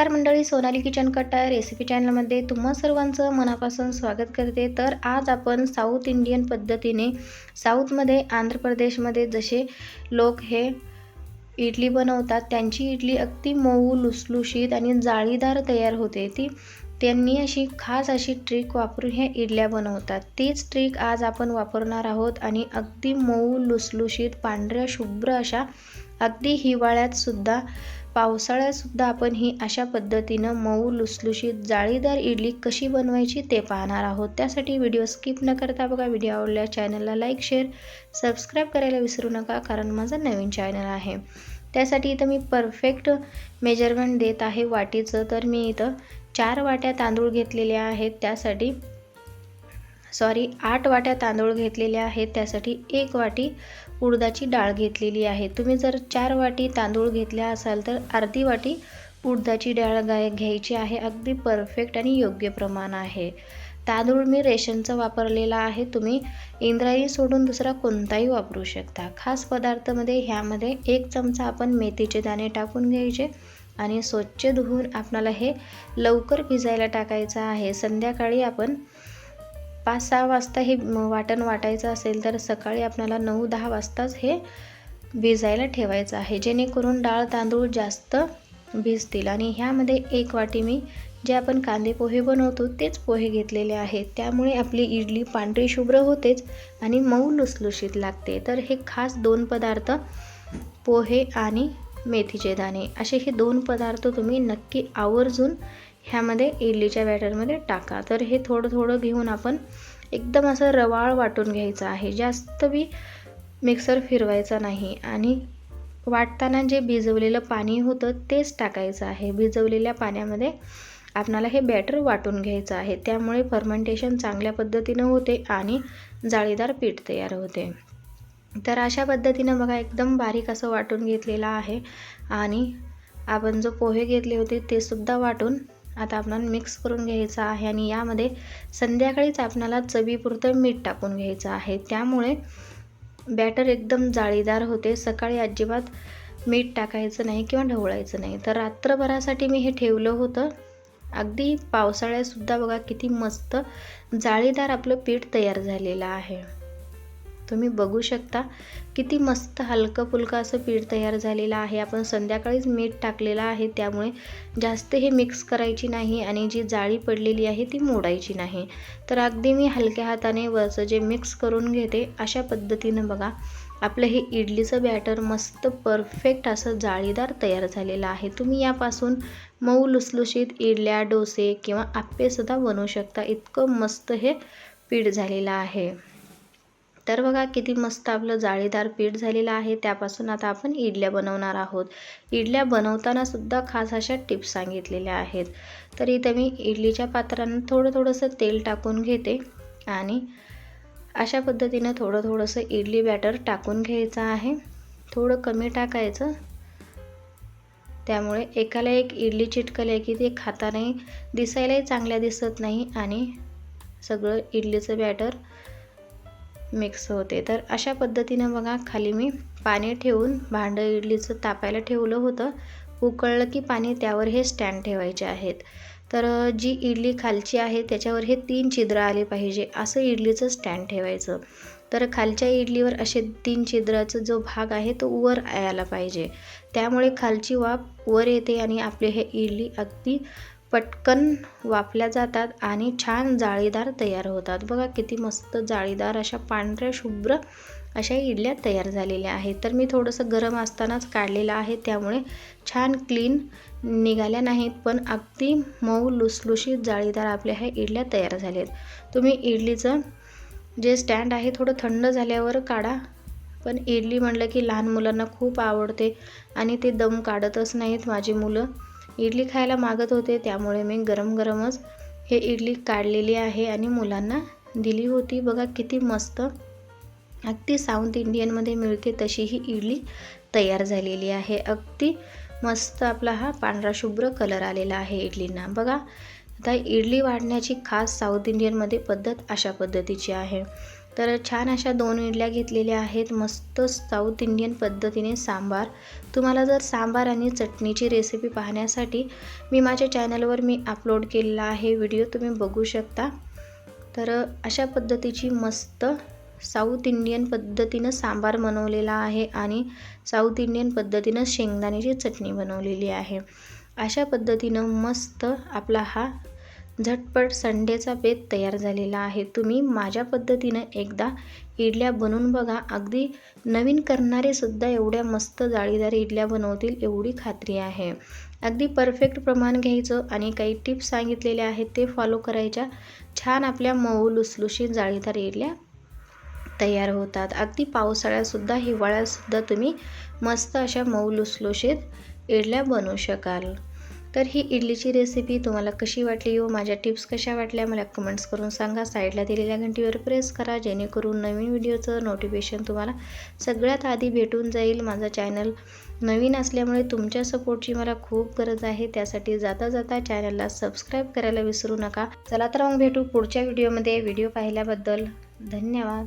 नमस्कार मंडळी सोनाली किचन कट्टा रेसिपी चॅनलमध्ये तुम्हा सर्वांचं मनापासून स्वागत करते. तर आज आपण साऊथ इंडियन पद्धतीने साऊथमध्ये आंध्र प्रदेशमध्ये जसे लोक हे इडली बनवतात त्यांची इडली अगदी मऊ लुसलुशीत आणि जाळीदार तयार होते. ती त्यांनी अशी खास अशी ट्रिक वापरून ह्या इडल्या बनवतात. तीच ट्रिक आज आपण वापरणार आहोत आणि अगदी मऊ लुसलुशीत पांढऱ्या शुभ्र अशा अगदी हिवाळ्यात पावसाळ्यातसुद्धा आपण ही अशा पद्धतीनं मऊ लुसलुशीत जाळीदार इडली कशी बनवायची ते पाहणार आहोत. त्यासाठी व्हिडिओ स्किप न करता बघा व्हिडिओ आवडल्या चॅनलला लाईक शेअर सबस्क्राईब करायला विसरू नका कारण माझं नवीन चॅनल आहे. त्यासाठी इथं मी परफेक्ट मेजरमेंट देत आहे वाटीचं. तर मी इथं चार वाट्या तांदूळ घेतलेल्या आहेत. त्यासाठी सॉरी आठ वाट्या तांदूळ घेतलेल्या आहेत त्यासाठी एक वाटी उडदाची डाळ घेतलेली आहे. तुम्ही जर चार वाटी तांदूळ घेतल्या असाल तर अर्धी वाटी उडदाची डाळ गाय घ्यायची आहे. अगदी परफेक्ट आणि योग्य प्रमाण आहे. तांदूळ मी रेशनचा वापरलेला आहे. तुम्ही इंद्रायणी सोडून दुसरा कोणताही वापरू शकता. खास पदार्थामध्ये ह्यामध्ये एक चमचा आपण मेथीचे दाणे टाकून घ्यायचे आणि स्वच्छ धुवून आपणाला हे लवकर भिजायला टाकायचं आहे. संध्याकाळी आपण पाच सहा वाजता हे वाटण वाटायचं असेल तर सकाळी आपल्याला नऊ दहा वाजताच हे भिजायला ठेवायचं आहे. जेणेकरून डाळ तांदूळ जास्त भिजतील. आणि ह्यामध्ये एक वाटी मी जे आपण कांदे पोहे बनवतो तेच पोहे घेतलेले आहेत. त्यामुळे आपली इडली पांढरी शुभ्र होतेच आणि मऊ लुसलुशीत लागते. तर हे खास दोन पदार्थ पोहे आणि मेथीचे दाणे. असे हे दोन पदार्थ तुम्ही नक्की आवर्जून ह्यामध्ये इडलीच्या बॅटरमध्ये टाका. तर हे थोडं थोडं घेऊन आपण एकदम असं रवाळ वाटून घ्यायचं आहे. जास्त बी मिक्सर फिरवायचा नाही. आणि वाटताना जे भिजवलेलं पाणी होतं तेच टाकायचं आहे. भिजवलेल्या पाण्यामध्ये आपणाला हे बॅटर वाटून घ्यायचं आहे. त्यामुळे फर्मेंटेशन चांगल्या पद्धतीनं होते आणि जाळीदार पीठ तयार होते. तर अशा पद्धतीनं बघा एकदम बारीक असं वाटून घेतलेलं आहे. आणि आपण जो पोहे घेतले होते ते सुद्धा वाटून आता आपण मिक्स करून घ्यायचं आहे आणि यामध्ये संध्याकाळीच आपणाला चवीपुरतं मीठ टाकून घ्यायचं आहे. त्यामुळे बॅटर एकदम जाळीदार होते. सकाळी अजिबात मीठ टाकायचं नाही किंवा ढवळायचं नाही. तर रात्रभरासाठी मी हे ठेवलं होतं. अगदी पावसाळ्यातसुद्धा बघा किती मस्त जाळीदार आपलं पीठ तयार झालेलं आहे. तुम्ही बघू शकता. किती मस्त हलकं फुलकं असं पीठ तयार झालेलं आहे. आपण संध्याकाळीच मीठ टाकलेलं आहे. त्यामुळे जास्त हे मिक्स करायची नाही आणि जी जाळी पडलेली आहे ती मोडायची नाही. तर अगदी मी हलक्या हाताने वरचं जे मिक्स करून घेते अशा पद्धतीनं बघा आपलं हे इडलीचं बॅटर मस्त परफेक्ट असं जाळीदार तयार झालेलं आहे. तुम्ही यापासून मऊ लुसलुशीत इडल्या डोसे किंवा आप्पेसुद्धा बनवू शकता. इतकं मस्त हे पीठ झालेलं आहे. तर बघा किती मस्त आपलं जाळीदार पीठ झालेलं आहे. त्यापासून आता आपण इडल्या बनवणार आहोत. इडल्या बनवताना सुद्धा खास अशा टिप्स सांगितलेल्या आहेत. तर इथं मी इडलीच्या पात्रांना थोडं थोडंसं तेल टाकून घेते आणि अशा पद्धतीनं थोडं थोडंसं इडली बॅटर टाकून घ्यायचं आहे. थोडं कमी टाकायचं. त्यामुळे एकाला एक इडली चिटकले की ते खातानाही दिसायलाही चांगल्या दिसत नाही आणि सगळं इडलीचं बॅटर मिक्स होते. तर अशा पद्धतीनं बघा खाली मी पाणी ठेवून भांडं इडलीचं तापायला ठेवलं होतं. उकळलं की पाणी त्यावर हे स्टँड ठेवायचे आहेत. तर जी इडली खालची आहे त्याच्यावर हे तीन छिद्र आले पाहिजे असं इडलीचं स्टँड ठेवायचं. तर खालच्या इडलीवर असे तीन छिद्राचा जो भाग आहे तो वर यायला पाहिजे. त्यामुळे खालची वाफ वर येते आणि आपली हे इडली अगदी पटकन वाफल्या जातात आणि छान जाळीदार तयार होतात. बघा किती मस्त जाळीदार अशा पांढऱ्या शुभ्र अशा इडल्या तयार झालेल्या आहेत. तर मी थोडंसं गरम असतानाच काढलेलं आहे. त्यामुळे छान क्लीन निघाल्या नाहीत पण अगदी मऊ लुसलुशीत जाळीदार आपल्या ह्या इडल्या तयार झालेत तुम्ही इडलीचं जे स्टँड आहे थोडं थंड झाल्यावर काढा. पण इडली म्हटलं की लहान मुलांना खूप आवडते आणि ते दम काढतच नाहीत माझी मुलं. इडली खायला मागत होते त्यामुळे मी गरम गरमच हे इडली काढलेली आहे आणि मुलांना दिली होती. बघा किती मस्त अगदी साऊथ इंडियनमध्ये मिळते तशी ही इडली तयार झालेली आहे. अगदी मस्त आपला हा पांढरा शुभ्र कलर आलेला आहे इडलींना. बघा आता इडली वाढण्याची खास साऊथ इंडियनमध्ये पद्धत अशा पद्धतीची आहे. तर छान अशा दोन इडल्या घेतलेल्या आहेत. मस्त साऊथ इंडियन पद्धतीने सांबार. तुम्हाला जर सांबार आणि चटणीची रेसिपी पाहण्यासाठी मी माझ्या चॅनलवर मी अपलोड केलेला आहे व्हिडिओ तुम्ही बघू शकता. तर अशा पद्धतीची मस्त साऊथ इंडियन पद्धतीनं सांबार बनवलेला आहे आणि साऊथ इंडियन पद्धतीनं शेंगदाण्याची चटणी बनवलेली आहे. अशा पद्धतीनं मस्त आपला हा झटपट संडेचा बेत तयार झालेला आहे. तुम्ही माझ्या पद्धतीनं एकदा इडल्या बनवून बघा. अगदी नवीन करणारे सुद्धा एवढ्या मस्त जाळीदार इडल्या बनवतील एवढी खात्री आहे. अगदी परफेक्ट प्रमाण घ्यायचं आणि काही टिप्स सांगितलेल्या आहेत ते फॉलो करायच्या. छान आपल्या मऊ लुसलुशीत जाळीदार इडल्या तयार होतात. अगदी पावसाळ्यातसुद्धा हिवाळ्यातसुद्धा तुम्ही मस्त अशा मऊ लुसलुशीत इडल्या बनवू शकाल. तर ही इडलीची रेसिपी तुम्हाला कशी वाटली व माझ्या टिप्स कशा वाटल्या? मला कमेंट्स करून सांगा. साईडला दिलेल्या घंटीवर प्रेस करा. जेणेकरून नवीन व्हिडिओचं नोटिफिकेशन तुम्हाला सगळ्यात आधी भेटून जाईल. माझा चॅनल नवीन असल्यामुळे तुमच्या सपोर्टची मला खूप गरज आहे. त्यासाठी जाता जाता चॅनलला सबस्क्राईब करायला विसरू नका. चला तर मग भेटू पुढच्या व्हिडिओमध्ये व्हिडिओ पाहिल्याबद्दल धन्यवाद.